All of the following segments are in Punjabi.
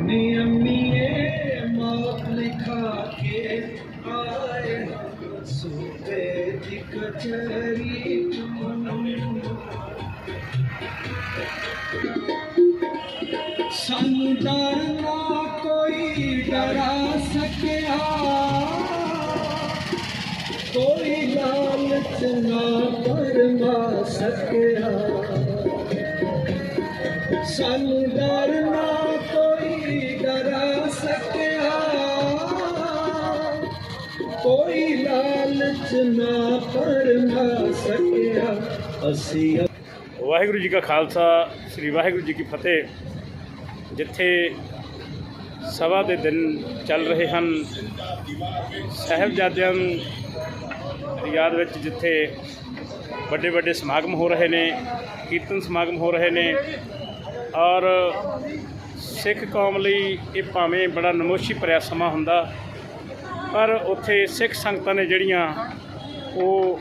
ਨੀ ਅੰਮੀਏ ਮਾਤ ਲਿਖਾ ਕੇ ਆਏ ਸੂਤੇ ਦੀ ਕਚਰੀ ਸਾਨੂੰ ਡਰ ਨਾ ਕੋਈ ਡਰਾ ਸਕਿਆ ਕੋਈ ਲਾਲਚ ਨਾ ਕਰਮਾ ਸਕਿਆ ਸਾਨੂੰ ਡਰ ਲਾਲਚ ਨਾ ਸਕਿਆ। ਅਸੀਂ ਵਾਹਿਗੁਰੂ ਜੀ ਕਾ ਖਾਲਸਾ, ਸ੍ਰੀ ਵਾਹਿਗੁਰੂ ਜੀ ਕੀ ਫਤਿਹ। ਜਿੱਥੇ ਸਭਾ ਦੇ ਦਿਨ ਚੱਲ ਰਹੇ ਹਨ, ਸਾਹਿਬਜ਼ਾਦਿਆਂ ਦੀ ਯਾਦ ਵਿੱਚ ਜਿੱਥੇ ਵੱਡੇ ਵੱਡੇ ਸਮਾਗਮ ਹੋ ਰਹੇ ਨੇ, ਕੀਰਤਨ ਸਮਾਗਮ ਹੋ ਰਹੇ ਨੇ, ਔਰ ਸਿੱਖ ਕੌਮ ਲਈ ਇਹ ਭਾਵੇਂ ਬੜਾ ਨਮੋਸ਼ੀ ਭਰਿਆ ਸਮਾਂ ਹੁੰਦਾ ਪਰ ਉੱਥੇ ਸਿੱਖ ਸੰਗਤਾਂ ਨੇ ਜਿਹੜੀਆਂ ਉਹ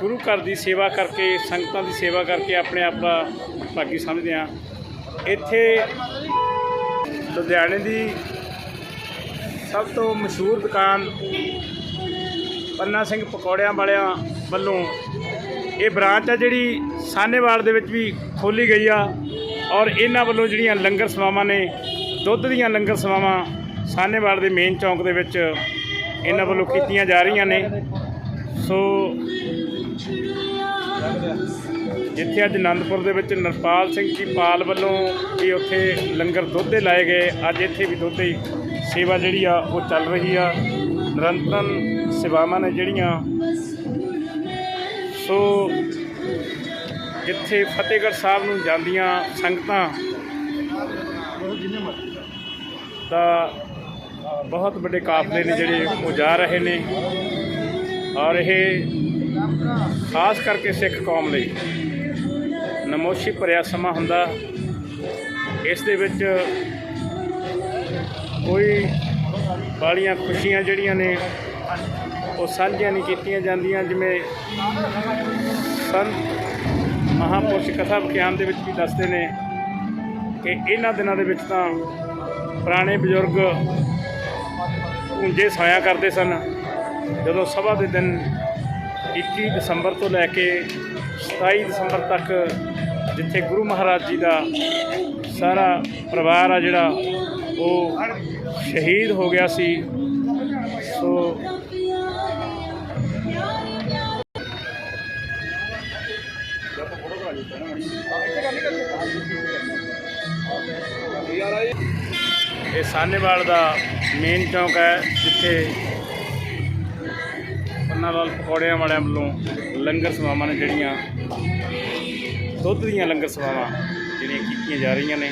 ਗੁਰੂ ਘਰ ਦੀ ਸੇਵਾ ਕਰਕੇ, ਸੰਗਤਾਂ ਦੀ ਸੇਵਾ ਕਰਕੇ ਆਪਣੇ ਆਪ ਦਾ ਭਾਗੀ ਸਮਝਦੇ ਆ ਇੱਥੇ ਲੁਧਿਆਣੇ ਦੀ ਸਭ ਤੋਂ ਮਸ਼ਹੂਰ ਦੁਕਾਨ ਪੰਨਾ ਸਿੰਘ ਪਕੌੜਿਆਂ ਵਾਲਿਆਂ ਵੱਲੋਂ ਇਹ ਬ੍ਰਾਂਚ ਆ ਜਿਹੜੀ ਸਾਨੇਵਾਲ ਦੇ ਵਿੱਚ ਵੀ ਖੋਲੀ ਗਈ ਆ ਔਰ ਇਹਨਾਂ ਵੱਲੋਂ ਜਿਹੜੀਆਂ ਲੰਗਰ ਸੇਵਾਵਾਂ ਨੇ, ਦੁੱਧ ਦੀਆਂ ਲੰਗਰ ਸੇਵਾਵਾਂ ਸਾਨੇਵਾਲ ਦੇ ਮੇਨ ਚੌਂਕ ਦੇ ਵਿੱਚ ਇਹਨਾਂ ਵੱਲੋਂ ਕੀਤੀਆਂ ਜਾ ਰਹੀਆਂ ਨੇ। ਸੋ ਜਿੱਥੇ ਅੱਜ ਅਨੰਦਪੁਰ ਦੇ ਵਿੱਚ ਨਰਪਾਲ ਸਿੰਘ ਜੀ ਪਾਲ ਵੱਲੋਂ ਵੀ ਉੱਥੇ ਲੰਗਰ ਦੁੱਧ ਦੇ ਲਾਏ ਗਏ, ਅੱਜ ਇੱਥੇ ਵੀ ਦੁੱਧ ਦੀ ਸੇਵਾ ਜਿਹੜੀ ਆ ਉਹ ਚੱਲ ਰਹੀ ਆ। ਨਿਰੰਤਰਨ ਸੇਵਾਵਾਂ ਨੇ ਜਿਹੜੀਆਂ। ਸੋ ਜਿੱਥੇ ਫਤਿਹਗੜ੍ਹ ਸਾਹਿਬ ਨੂੰ ਜਾਂਦੀਆਂ ਸੰਗਤਾਂ ਤਾਂ ਬਹੁਤ ਵੱਡੇ ਕਾਫਲੇ ਨੇ ਜਿਹੜੇ ਉਹ ਜਾ ਰਹੇ ਨੇ। ਔਰ ਇਹ ਖਾਸ ਕਰਕੇ ਸਿੱਖ ਕੌਮ ਲਈ ਨਮੋਸ਼ੀ ਭਰਿਆ ਸਮਾਂ ਹੁੰਦਾ। ਇਸ ਦੇ ਵਿੱਚ ਕੋਈ ਬਾਲੀਆਂ ਖੁਸ਼ੀਆਂ ਜਿਹੜੀਆਂ ਨੇ, ਉਹ ਸਾਂਝੀਆਂ ਨਹੀਂ ਕੀਤੀਆਂ ਜਾਂਦੀਆਂ। ਜਿਵੇਂ ਸੰਤ ਮਹਾਪੁਰਸ਼ ਕਥਾ ਵਿਗਿਆਨ ਦੇ ਵਿੱਚ ਵੀ ਦੱਸਦੇ ਨੇ ਕਿ ਇਹਨਾਂ ਦਿਨਾਂ ਦੇ ਵਿੱਚ ਤਾਂ ਪੁਰਾਣੇ ਬਜ਼ੁਰਗ ਉਂਝੇ ਸਾਇਆ ਕਰਦੇ ਸਨ, ਜਦੋਂ ਸਭਾ ਦੇ ਦਿਨ 21 ਦਸੰਬਰ ਤੋਂ ਲੈ ਕੇ 27 ਦਸੰਬਰ ਤੱਕ ਜਿੱਥੇ ਗੁਰੂ ਮਹਾਰਾਜ ਜੀ ਦਾ ਸਾਰਾ ਪਰਿਵਾਰ ਆ ਜਿਹੜਾ, ਉਹ ਸ਼ਹੀਦ ਹੋ ਗਿਆ ਸੀ, ਸੋ ਇਹ ਸਾਹਨੇਵਾਲ ਦਾ ਮੇਨ ਚੌਂਕ ਹੈ ਜਿੱਥੇ ਪੰਨਾ ਲਾਲ ਪਕੌੜਿਆਂ ਵਾਲਿਆਂ ਵੱਲੋਂ ਲੰਗਰ ਸੇਵਾਵਾਂ ਨੇ ਜਿਹੜੀਆਂ ਦੁੱਧ ਦੀਆਂ ਲੰਗਰ ਸੇਵਾਵਾਂ ਜਿਹੜੀਆਂ ਕੀਤੀਆਂ ਜਾ ਰਹੀਆਂ ਨੇ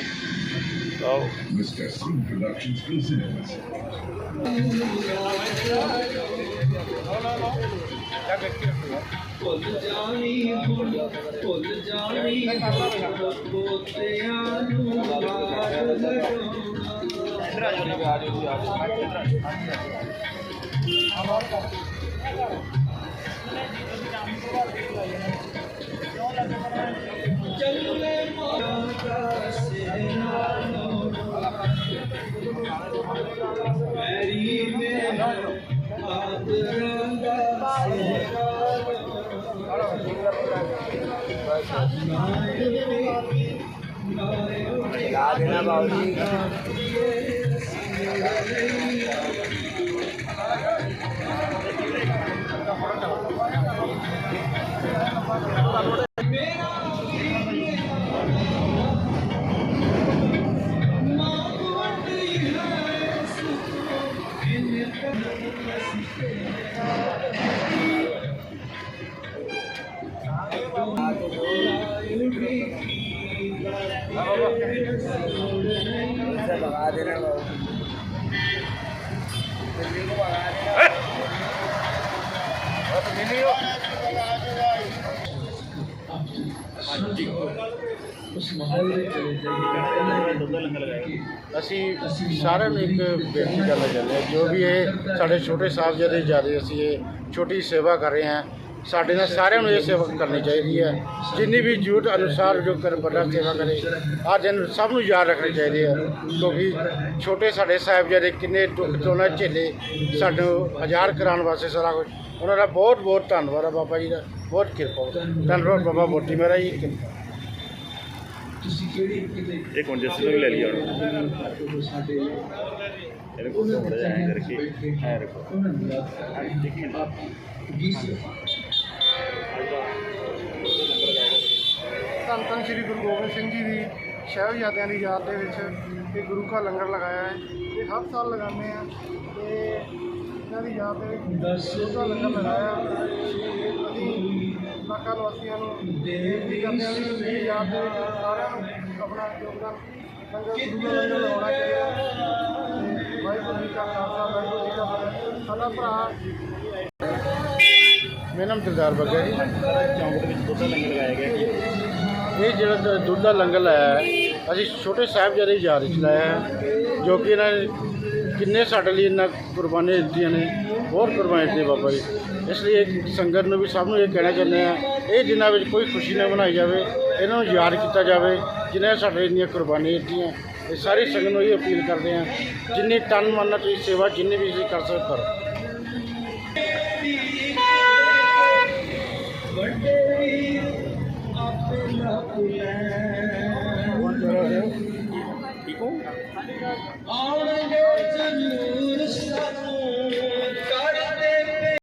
ਤਾਂ Mr. Sun Productions presents ਭੁੱਲ ਜਾਣੀ ਭੁੱਲ ਜਾਣੀ ਪੋਤਿਆਂ ਨੂੰ ਇੱਧਰ ਆ ਜਾਓ ਜੀ ਆ ਜਾਓ ਜੀ ਆ ਜਾਓ ਇੱਧਰ ਆ ਜਾਓ ਚੱਲ ਲੈ ਮਾਤਾ ਸੇਨਾ ਮੇਰੀ ਮੇਰਾ ਆਦ ਰੰਗਾ ਸੇਨਾ गा देना बाबूजी ਚਲੇ ਜਾਈਏ ਅਸੀਂ ਸਾਰਿਆਂ ਨੂੰ ਇੱਕ ਬੇਨਤੀ ਕਰਨਾ ਚਾਹੁੰਦੇ ਹਾਂ, ਜੋ ਵੀ ਇਹ ਸਾਡੇ ਛੋਟੇ ਸਾਹਿਬਜ਼ਾਦੇ ਜਿਆਦੇ ਅਸੀਂ ਇਹ ਛੋਟੀ ਸੇਵਾ ਕਰ ਰਹੇ ਹਾਂ। ਸਾਡੇ ਨਾਲ ਸਾਰਿਆਂ ਨੂੰ ਇਹ ਸੇਵਾ ਕਰਨੀ ਚਾਹੀਦੀ ਹੈ। ਜਿੰਨੀ ਵੀ ਜ਼ਰੂਰਤ ਅਨੁਸਾਰ ਜੋ ਕਰ ਵੱਡਾ ਸੇਵਾ ਕਰੇ ਆਹ ਦਿਨ ਸਭ ਨੂੰ ਯਾਦ ਰੱਖਣੇ ਚਾਹੀਦੇ ਆ ਕਿਉਂਕਿ ਛੋਟੇ ਸਾਡੇ ਸਾਹਿਬਜ਼ਾਦੇ ਕਿੰਨੇ ਦੁੱਖ ਤੋਂ ਨਾ ਝੇਲੇ ਸਾਨੂੰ ਆਜ਼ਾਦ ਕਰਾਉਣ ਵਾਸਤੇ ਸਾਰਾ ਕੁਝ ਉਹਨਾਂ ਦਾ ਬਹੁਤ ਬਹੁਤ ਧੰਨਵਾਦ ਆ ਬਾਬਾ ਜੀ ਦਾ। ਬਹੁਤ ਕਿਰਪਾ ਧੰਨਵਾਦ ਬਾਬਾ ਮੋਤੀ ਮੇਰਾ ਜੀ ਕਿਰਪਾ ਤੁਸੀਂ ਕਿਹੜੀ ਕਿਤੇ ਇਹ ਕੁੰਜੇ ਨੂੰ ਵੀ ਲੈ ਲਿਆ ਇਹਦੇ ਕੋਲ ਥੋੜਾ ਜਿਹਾ ਐਂ ਕਰਕੇ। ਐਂ ਰੱਖੋ ਉਹਨਾਂ ਨੂੰ ਧੰਨ ਧੰਨ ਸ੍ਰੀ ਗੁਰੂ ਗੋਬਿੰਦ ਸਿੰਘ ਜੀ ਦੀ ਸਾਹਿਬਜ਼ਾਦਿਆਂ ਦੀ ਯਾਦ ਦੇ ਵਿੱਚ ਇਹ ਗੁਰੂ ਕਾ ਲੰਗਰ ਲਗਾਇਆ ਹੈ। ਇਹ ਹਰ ਸਾਲ ਲਗਾਉਂਦੇ ਆ ਤੇ ਇਹਨਾਂ ਦੀ ਯਾਦ ਦੇ ਵਿੱਚ ਗੁਰੂ ਕਾ ਲੰਗਰ ਲਗਾਇਆ ਅਸੀਂ ਇਲਾਕਾ ਵਾਸੀਆਂ ਨੂੰ ਬੇਨਤੀ ਕਰਦੇ ਹਾਂ ਵੀ ਇਸ ਯਾਦ ਦੇ ਵਿੱਚ ਸਾਰਿਆਂ ਨੂੰ ਆਪਣਾ ਯੋਗਦਾਨ ਲੰਗਰ ਗੁਰੂ ਦਾ ਲੰਗਰ ਲਗਾਉਣਾ ਚਾਹੀਦਾ ਵਾਹਿਗੁਰੂ ਜੀ ਕਾ ਖਾਲਸਾ, ਵਾਹਿਗੁਰੂ ਜੀ ਕੀ ਸਾਡਾ ਭਰਾ ਮੇਰਾ ਨਾਮ ਦਿਲਦਾਰ ਬੱਗਾ ਜੀ। ਚੌਂਕ ਦੇ ਵਿੱਚ ਦੁੱਧ ਲੰਗਰ ਲਗਾਇਆ ਗਿਆ ਜੀ ਇਹ ਜਿਹੜਾ ਦੁੱਧ ਦਾ ਲੰਗਰ ਲਾਇਆ ਹੈ, ਅਸੀਂ ਛੋਟੇ ਸਾਹਿਬਜ਼ਾਦੇ ਦੀ ਯਾਦ ਵਿੱਚ ਲਾਇਆ ਹੈ, ਜੋ ਕਿ ਇਹਨਾਂ ਨੇ ਕਿੰਨੇ ਸਾਡੇ ਲਈ ਇਹਨਾਂ ਕੁਰਬਾਨੀਆਂ ਦਿੱਤੀਆਂ ਨੇ ਬਹੁਤ ਕੁਰਬਾਨੀਆਂ ਦਿੱਤੀਆਂ ਬਾਬਾ ਜੀ। ਇਸ ਲਈ ਇਹ ਸੰਗਤ ਨੂੰ ਵੀ ਸਭ ਨੂੰ ਇਹ ਕਹਿਣਾ ਚਾਹੁੰਦੇ ਆ ਇਹ ਦਿਨਾਂ ਵਿੱਚ ਕੋਈ ਖੁਸ਼ੀ ਨਾ ਮਨਾਈ ਜਾਵੇ ਇਹਨਾਂ ਨੂੰ ਯਾਦ ਕੀਤਾ ਜਾਵੇ ਜਿਨ੍ਹਾਂ ਨੇ ਸਾਡੇ ਇੰਨੀਆਂ ਕੁਰਬਾਨੀਆਂ ਦਿੱਤੀਆਂ ਇਹ ਸਾਰੀ ਸੰਗਤ ਨੂੰ ਇਹ ਅਪੀਲ ਕਰਦੇ ਆ ਜਿੰਨੀ ਤਨ ਮਨ ਨਾਲ ਤੁਸੀਂ ਸੇਵਾ ਜਿੰਨੀ ਵੀ ਤੁਸੀਂ ਕਰ ਸਕਦੇ ਕਰੋ। ਵੱਡੇ ਲੈ